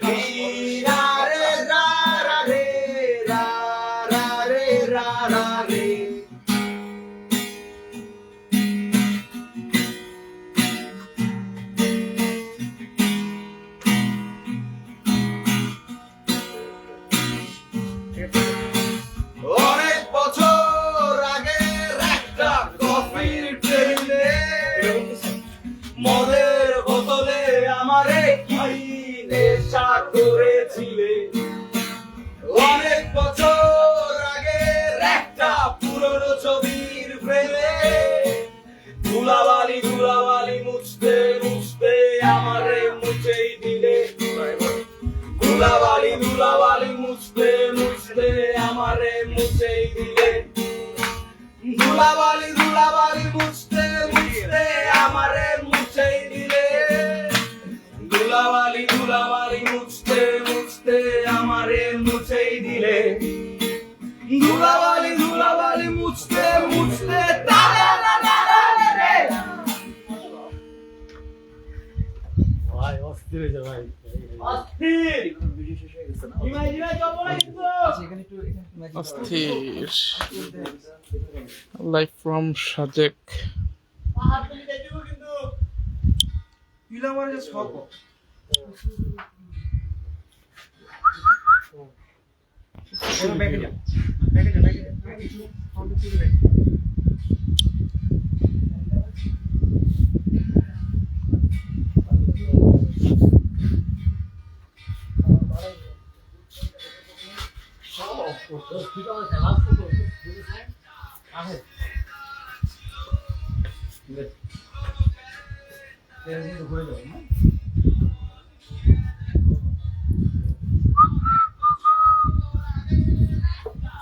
비라 করেছিলে অনেক বছর আগের একটা পুরনো ছবির ফ্রেমে ধুলাবালি ধুলাবালি মুছতে মুছতে আমারে মুছেই দিলে। ধুলাবালি ধুলাবালি মুছতে মুছতে আমারে মুছেই দিলে। ধুলাবালি ধুলাবালি ধুলাবালি ধুলাবালি মুছতে মুছতে। ভাই অস্থির হয়েছে ভাই। অস্থির। অস্থির। লাইভ ফ্রম সাজেক কিন্তু। দে ঘুরে যাব না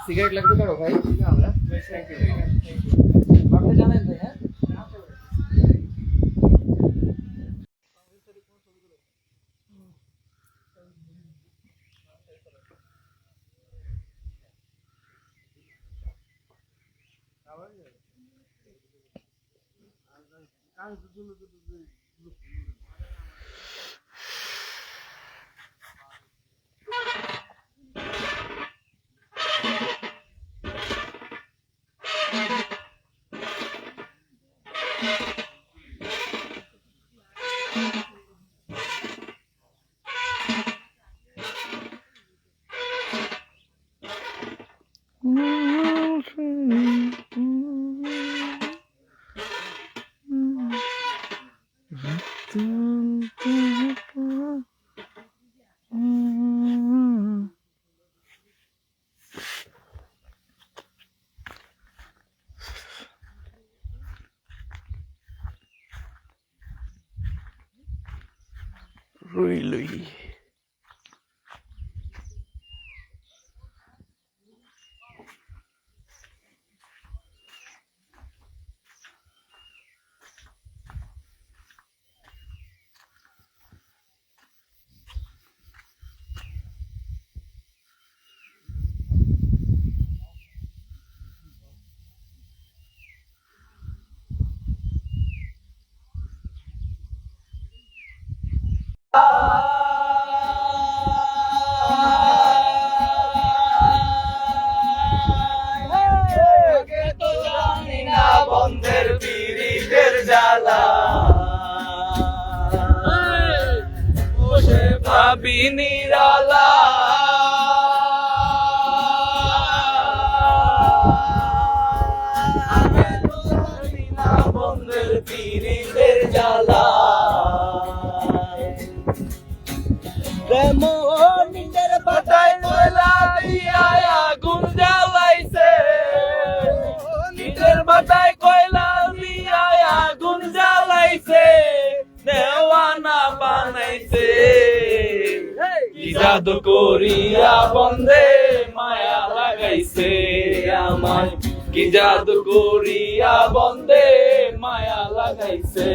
সিগারেট লাগবে কারো ভাই আমরা আপনি জানেন ভাই হ্যাঁ রুই লুই really? পিরিতের বসে ভাবি নিরালা বন্ধের পিরিতের জ্বালা কেমন নিজের পাতায় ময়লা দিয়া জাদু করিয়া বন্ধে মায়া লাগাইছে আমায়। কি জাদু করিয়া বন্ধে মায়া লাগাইছে?